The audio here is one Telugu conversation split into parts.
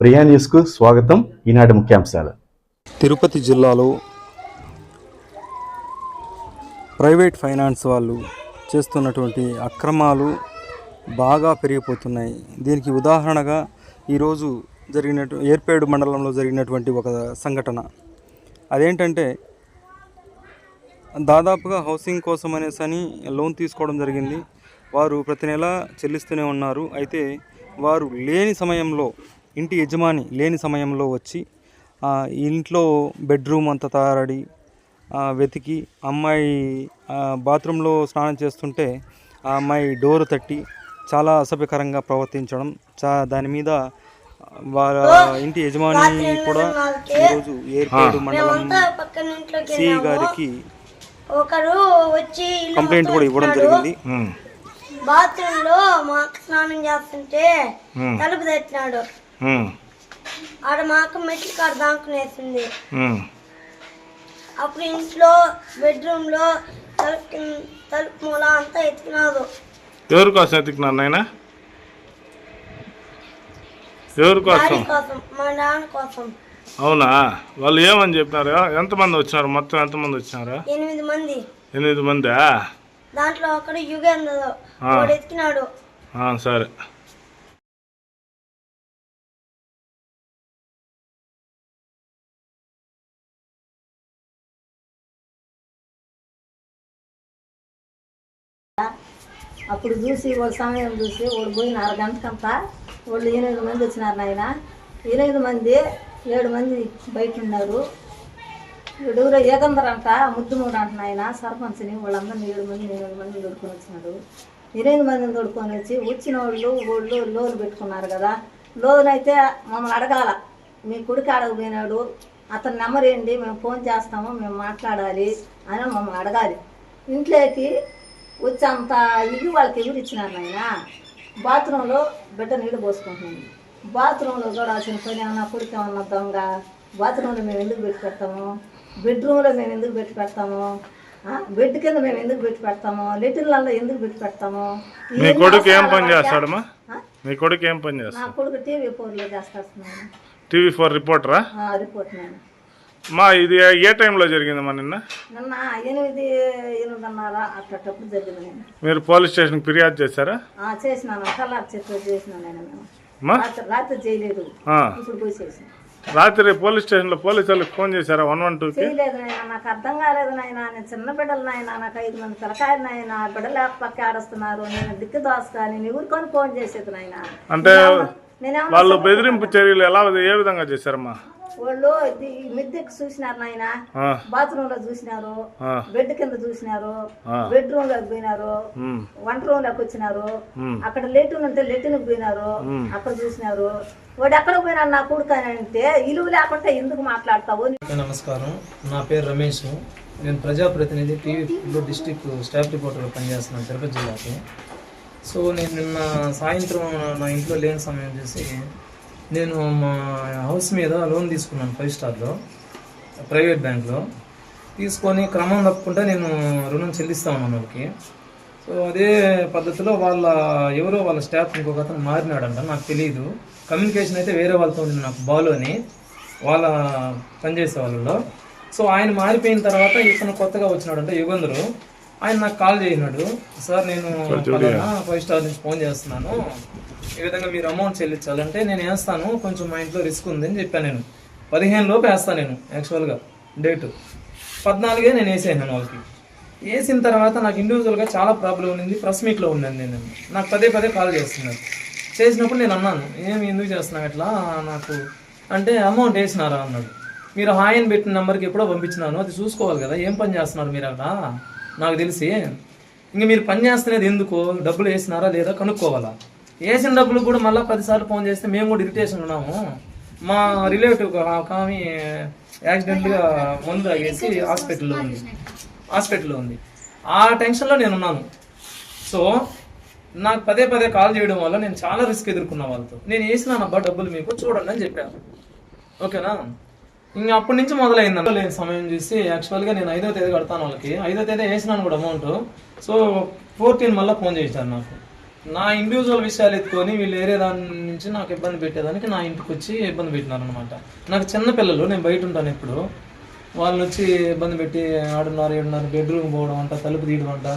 ప్రియా న్యూస్కు స్వాగతం. ఈనాటి ముఖ్యాంశాలు. తిరుపతి జిల్లాలో ప్రైవేట్ ఫైనాన్స్ వాళ్ళు చేస్తున్నటువంటి అక్రమాలు బాగా పెరిగిపోతున్నాయి. దీనికి ఉదాహరణగా ఈరోజు జరిగినట్టు ఏర్పేడు మండలంలో జరిగినటువంటి ఒక సంఘటన. అదేంటంటే దాదాపుగా హౌసింగ్ కోసం అనేసి అని లోన్ తీసుకోవడం జరిగింది. వారు ప్రతి నెల చెల్లిస్తూనే ఉన్నారు. అయితే వారు లేని సమయంలో ఇంటి యజమాని లేని సమయంలో వచ్చి ఆ, ఇంట్లో బెడ్రూమ్ అంతా తయారడి ఆ, వెతికి అమ్మాయి బాత్రూంలో స్నానం చేస్తుంటే ఆ అమ్మాయి డోర్ తట్టి చాలా అసభ్యకరంగా ప్రవర్తించడం చా దాని మీద వాళ్ళ ఇంటి యజమాని కూడా ఈరోజు ఏర్పేడు మండలం వెళ్ళాము. గారికి ఒకరు వచ్చి ఇల్లు కంప్లైంట్ కూడా ఇవ్వడం జరిగింది. బాత్రూమ్లో మా స్నానం చేస్తుంటే తలుపు తెచ్చినాడు ఆడ మా అక్క మెట్ల కాడ దాక్కునేసింది అప్పుడు ఇంట్లో బెడ్రూమ్లో తలుపు తలుపు మూల అంతా ఎత్తికినాడు ఎవరి కోసం ఎత్తుకున్నారు నాయన? ఎవరి కోసం? మా నాన్న కోసం. అవునా? వాళ్ళు ఏమని చెప్పినారు? ఎంతమంది వచ్చినారు? మొత్తం ఎంతమంది వచ్చినారు? ఎనిమిది మంది. ఎనిమిది మందా? దాంట్లో ఒకడు యుగేంద్ర ఆ, సరే. అప్పుడు చూసి వాళ్ళ సమయం చూసి వాళ్ళు పోయిన అరగంటకంతా వాళ్ళు ఎనిమిది మంది వచ్చినారు నాయన. ఎనిమిది మంది ఏడు మంది బయట ఉన్నారు ఎవరో ఏకందర్ అంట ముద్దుమూడు అంట నాయన సర్పంచ్ని వాళ్ళందరినీ ఏడు మంది ఎనిమిది మంది దొడుకొని వచ్చినాడు ఎనిమిది మందిని దొడుకొని వచ్చి వచ్చిన వాళ్ళు వాళ్ళు లోన్ పెట్టుకున్నారు కదా. లోన్ అయితే మమ్మల్ని అడగాల. మీ కొడుకు అడగపోయినాడు అతని నెంబర్ ఏంటి? మేము ఫోన్ చేస్తాము మేము మాట్లాడాలి అని మమ్మల్ని అడగాలి. ఇంట్లోకి వచ్చి అంత ఇది వాళ్ళకి ఎవరు ఇచ్చినారు నాయన? బాత్రూంలో బిడ్డ నీళ్ళు పోసుకుంటుంది. బాత్రూంలో చూడాల్సిన పని ఏమన్నా కొడుకు ఏమన్నా దొంగ బాత్రూంలో మేము ఎందుకు పెట్టి పెడతాము? బెడ్రూమ్లో మేము ఎందుకు పెట్టి పెడతాము? బెడ్ కింద మేము ఎందుకు పెట్టి పెడతాము? లెటిన్లలో ఎందుకు పెట్టి పెడతాము? మీ కొడుకు ఏం పని? చేస్తాడమ్మా? మీ కొడుకు ఏం పని నా చేస్తాడు కొడుకు టీవీ ఫోర్లో చేస్తాను టీవీ ఫోర్ రిపోర్టరా? రిపోర్ట్ నేను మా ఇది ఏ టైంలో జరిగిందమ్మా నిన్న? నిన్న ఎనిమిది ఎనిమిదిన్నర అట్టప్పుడు జరిగింది మీరు పోలీస్ స్టేషన్కి ఫిర్యాదు చేశారా? ఆ, చేసినాను. కలర్ చెట్లు చేసినాను రాత్రి చేయలేదు. ఇప్పుడు పోయి చేసిన. రాత్రి పోలీస్ స్టేషన్లో పోలీసు వాళ్ళకి ఫోన్ చేశారా వన్ వన్ టూకి? చేయలేదు నాయన. నాకు అర్థం కాలేదు నాయన. నేను చిన్న బిడ్డలు నాయన. నాకు ఐదు మంది పిల్లకాయలు నాయన. బిడ్డలు పక్క ఆడుస్తున్నారు. నేను దిక్కు దోసగా నేను ఊరుకొని ఫోన్ చేసేది నాయన. అంటే వాళ్ళు బెదిరింపు చర్యలు ఎలా ఏ విధంగా చేశారమ్మా? వాళ్ళు ఇది మిద్దెకి చూసినారు నాయన. బాత్రూమ్లో చూసినారు. బెడ్ కింద చూసినారు. బెడ్రూమ్లోకి పోయినారు. వంట రూమ్లోకి వచ్చినారు. అక్కడ లెటిన్ ఉంటే లెటిన్ పోయినారు. అక్కడ చూసినారు. వాడు ఎక్కడ పోయినాడు నా అంటే ఇలువ లేకుంటే ఎందుకు మాట్లాడతావు? నమస్కారం. నా పేరు రమేష్. నేను ప్రజాప్రతినిధి టీవీలో డిస్టిక్ స్టాఫ్ రిపోర్టర్గా పనిచేస్తున్నాను తిరుపతి జిల్లాకి. సో నేను నిన్న సాయంత్రం నా ఇంట్లో లేని సమయం చేసి నేను మా హౌస్ మీద లోన్ తీసుకున్నాను ఫైవ్ స్టార్లో ప్రైవేట్ బ్యాంక్లో తీసుకొని క్రమం తప్పకుండా నేను రుణం చెల్లిస్తా ఉన్నాను వాళ్ళకి. సో అదే పద్ధతిలో వాళ్ళ ఎవరో వాళ్ళ స్టాఫ్ ఇంకొక అతను మారినాడంట నాకు తెలియదు కమ్యూనికేషన్ అయితే వేరే వాళ్ళతో ఉంది నాకు బాలు అని వాళ్ళ పనిచేసే వాళ్ళలో. సో ఆయన మారిపోయిన తర్వాత ఇతను కొత్తగా వచ్చినాడంట యుగంధుడు. ఆయన నాకు కాల్ చేసినాడు సార్ నేను ఫైవ్ స్టార్ నుంచి ఫోన్ చేస్తున్నాను. ఈ విధంగా మీరు అమౌంట్ చెల్లించాలంటే నేను వేస్తాను. కొంచెం మా ఇంట్లో రిస్క్ ఉందని చెప్పాను నేను. పదిహేను లోపు వేస్తాను నేను యాక్చువల్గా డేటు. పద్నాలుగే నేను వేసేసాను వాళ్ళకి. వేసిన తర్వాత నాకు ఇండివిజువల్గా చాలా ప్రాబ్లం ఉంది ప్రెస్ మీట్లో ఉన్నాను నేను. నాకు పదే పదే కాల్ చేస్తున్నారు. చేసినప్పుడు నేను అన్నాను ఏమి ఎందుకు చేస్తున్నావు ఇట్లా? నాకు అంటే అమౌంట్ వేసినారా? అన్నాడు. మీరు హాయ్ అని పెట్టిన నెంబర్కి ఎప్పుడో పంపించినాను. అది చూసుకోవాలి కదా. ఏం పని చేస్తున్నారు మీరు అక్కడ? నాకు తెలిసి ఇంక మీరు పని చేస్తున్నది ఎందుకు? డబ్బులు వేసినారా లేదా కనుక్కోవాలా? వేసిన డబ్బులు కూడా మళ్ళీ పదిసార్లు ఫోన్ చేస్తే మేము కూడా ఇరిటేషన్ ఉన్నాము. మా రిలేటివ్ ఒక ఆమె యాక్సిడెంట్గా మందు తాగేసి హాస్పిటల్లో ఉంది. హాస్పిటల్లో ఉంది. ఆ టెన్షన్లో నేను ఉన్నాను. సో నాకు పదే పదే కాల్ చేయడం వల్ల నేను చాలా రిస్క్ ఎదుర్కొన్న వాళ్ళతో. నేను వేసినానబ్బా డబ్బులు మీకు చూడండి అని చెప్పాను. ఓకేనా? ఇంకా అప్పటి నుంచి మొదలైంది లేని సమయం చూసి యాక్చువల్గా నేను ఐదో తేదీ కడతాను వాళ్ళకి. ఐదో తేదీ వేసినాను కూడా అమౌంట్ సో ఫోర్టీన్ మళ్ళీ ఫోన్ చేశారు నాకు. నా ఇండివిజువల్ విషయాలు ఎత్తుకొని వీళ్ళు వేరే దాని నుంచి నాకు ఇబ్బంది పెట్టేదానికి నా ఇంటికి వచ్చి ఇబ్బంది పెట్టినారు అనమాట నాకు చిన్న పిల్లలు నేను బయట ఉంటాను ఇప్పుడు వాళ్ళని వచ్చి ఇబ్బంది పెట్టి ఆడున్నారు ఏడున్నారు బెడ్రూమ్ పోవడం అంట తలుపు తీయడం అంట.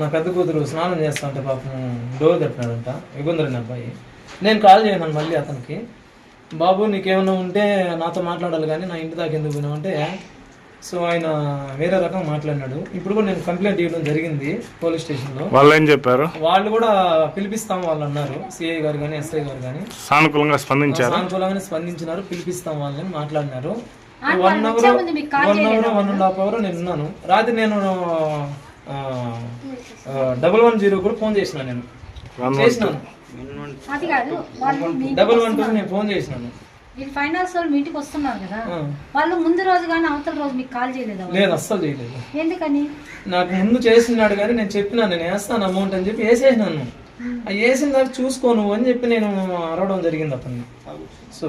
నా పెద్ద కూతురు స్నానం చేస్తా అంటే పాపం డోర్ తట్టినాడంట. ఇబ్బంది అబ్బాయి. నేను కాల్ చేయను మళ్ళీ అతనికి. బాబు నీకేమైనా ఉంటే నాతో మాట్లాడాలి కానీ నా ఇంటి దాకా ఎందుకు పోయినావు? అంటే సో ఆయన వేరే రకం మాట్లాడినాడు. ఇప్పుడు కూడా నేను కంప్లైంట్ ఇవ్వడం జరిగింది పోలీస్ స్టేషన్లో. వాళ్ళు ఏం చెప్పారు? వాళ్ళు కూడా పిలిపిస్తాం వాళ్ళు అన్నారు. సిఐ గారు కానీ ఎస్ఐ గారు కానీ సానుకూలంగా స్పందించారు? సానుకూలంగానే స్పందించినారు పిలిపిస్తాం వాళ్ళని మాట్లాడినారు. One hour one hour one and half hour నేను ఉన్నాను. రాత్రి నేను డబల్ వన్ జీరో కూడా ఫోన్ చేసిన నేను. చేసినాను. అది కాదు వాళ్ళు మీ డబల్ వన్ టూ నేను ఫోన్ చేసినాను. వీళ్ళు ఫైనాన్స్ వాళ్ళు మీ ఇంటికి వస్తున్నారు కదా. ఆ. వాళ్ళు ముందు రోజు కానీ అవతల రోజు మీకు కాల్ చేయలేదా వాళ్ళు? లేదు అస్సలు చేయలేదు. ఎందుకని? నాకు ముందు చేసినాడు కానీ నేను చెప్పినా నేను వేస్తాను అమౌంట్ అని చెప్పి వేసేసినాను. ఆ వేసిన దాకా చూసుకోను అని చెప్పి నేను అరవడం జరిగింది అతన్ని. సో